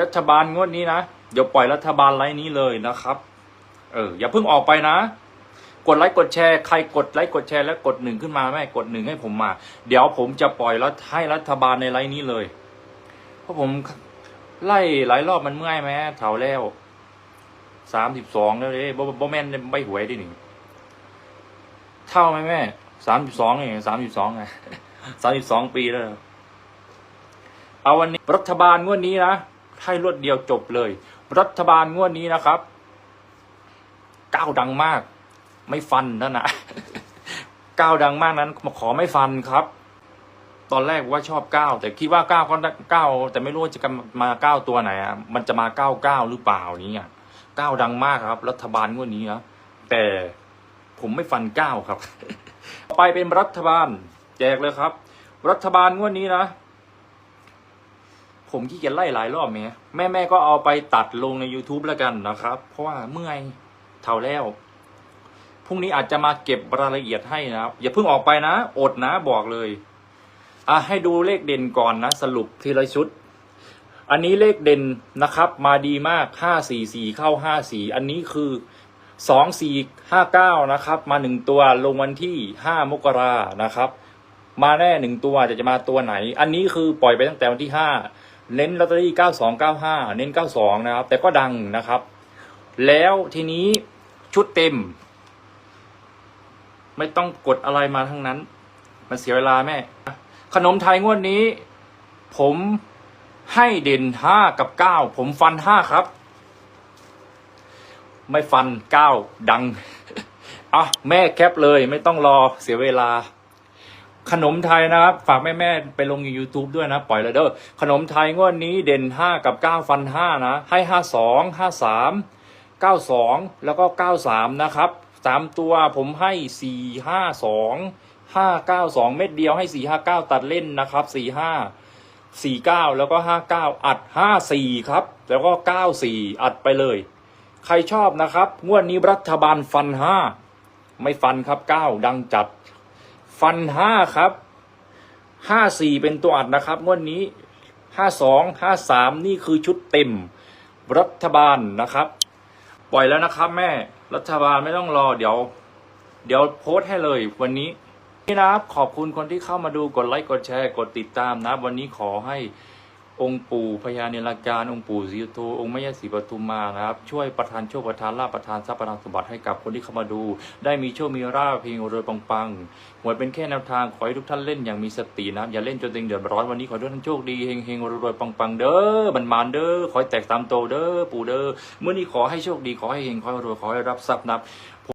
รัฐบาลงวดนี้นะ เดี๋ยวปล่อยรัฐบาลไลน์นี้เลยนะครับ เออ อย่าเพิ่งออกไปนะ กดไลค์กดแชร์ใครกดไลค์กดแชร์แล้วกดหนึ่งขึ้นมาแม่กดหนึ่งให้ผมมา เดี๋ยวผมจะปล่อยรัฐให้รัฐบาลในไลน์นี้เลย เพราะผมไล่หลายรอบมันเมื่อยไหมเถาแล้วสามสิบสองแล้วเด้บ่บ่แม่นใบหวยดิหนึ่งเท่าไหมแม่สามสิบสองเองสามสิบสองไงสามสิบสองปีแล้วเอาวันนี้รัฐบาลงวดนี้นะ ให้รวดเดียวจบเลย รัฐบาลงวดนี้นะครับก้าวดังมาก ไม่ฟันนั่นนะก้าวดังมากนั้นขอไม่ฟันครับ ตอนแรกว่าชอบก้าวแต่คิดว่าก้าวก็ก้าวแต่ไม่รู้จะมาก้าวตัวไหนอะมันจะมาก้าวก้าวหรือเปล่านี้อะก้าวดังมากครับ รัฐบาลงวดนี้นะแต่ผมไม่ฟันก้าวครับ ไปเป็นรัฐบาลแจกเลยครับ รัฐบาลงวดนี้นะ ผมขี้เกียจไล่หลายรอบแม่แม่แม่ก็เอาไปตัดลงใน YouTube แล้วกันนะครับ เพราะว่าเมื่อยเท่าแล้วพรุ่งนี้อาจจะมาเก็บรายละเอียดให้นะครับ อย่าเพิ่งออกไปนะ อดนะบอกเลย อะให้ดูเลขเด่นก่อนนะ สรุปทีละชุด อันนี้เลขเด่นนะครับ มาดีมากห้าสี่สี่เข้าห้าสี่อันนี้คือสองสี่ห้าเก้านะครับ มาหนึ่งตัวลงวันที่ห้ามกรานะครับ มาแน่หนึ่งตัวจะจะมาตัวไหน อันนี้คือปล่อยไปตั้งแต่วันที่ห้า เน้นลอตเตอรี่เก้าสองเน้นเก้าสองนะครับ แต่ก็ดังนะครับ แล้วทีนี้ชุดเต็ม ไม่ต้องกดอะไรมาทั้งนั้น มันเสียเวลาแม่ ขนมไทยงวดนี้ ผมให้เด่นห้ากับเก้าผมฟันห้าครับ ไม่ฟันเก้าดังอะแม่แคปเลยไม่ต้องรอเสียเวลา ขนมไทยนะครับ ฝากแม่แม่ๆไปลงใน YouTube ด้วยนะ ปล่อยเลยเด้อขนมไทยงวดนี้เด่นห้ากับเก้าฟันห้านะ ให้ห้าสองห้าสามเก้าสองแล้วก็เก้าสามนะครับสามตัวผมให้สี่ห้าสองห้าเก้าสองเม็ดเดียวให้สี่ห้าเก้าตัดเล่นนะครับสี่ห้าสี่เก้าแล้วก็ห้าเก้าอัดห้าสี่ครับ แล้วก็เก้าสี่อัดไปเลย ใครชอบนะครับ งวดนี้รัฐบาลฟันห้าไม่ฟันครับเก้าดังจัด ฟันห้าครับห้าสี่เป็นตัวอัดนะครับงวดนี้ห้าสองห้าสามนี่คือชุดเต็ม รัฐบาลนะครับ ปล่อยแล้วนะครับ แม่รัฐบาลไม่ต้องรอเดี๋ยว เดี๋ยวโพสต์ให้เลยวันนี้นี่นะครับขอบคุณคนที่เข้ามาดูกดไลค์กดแชร์กดติดตามนะ วันนี้ขอให้ องค์ปู่พญาเนรการองค์ปู่ศรีโธองค์แม่ย่าศรีปทุมมานะครับ ช่วยประทานโชคประทานลาภประทานทรัพย์ประทานสมบัติให้กับคนที่เข้ามาดู ได้มีโชคมีราภเพียงรวยปังๆหวยเป็นแค่แนวทางขอให้ทุกท่านเล่นอย่างมีสตินะครับอย่าเล่นจนตัวเองเดือดร้อนวันนี้ขอให้ทุกท่านโชคดีเฮงเฮงๆรวยๆปังๆเด้อบันมานเด้อขอให้แตกตามโตเด้อปู่เด้อเมื่อนี้ขอให้โชคดีขอให้เฮงขอให้รวยขอให้รับทรัพย์นะครับ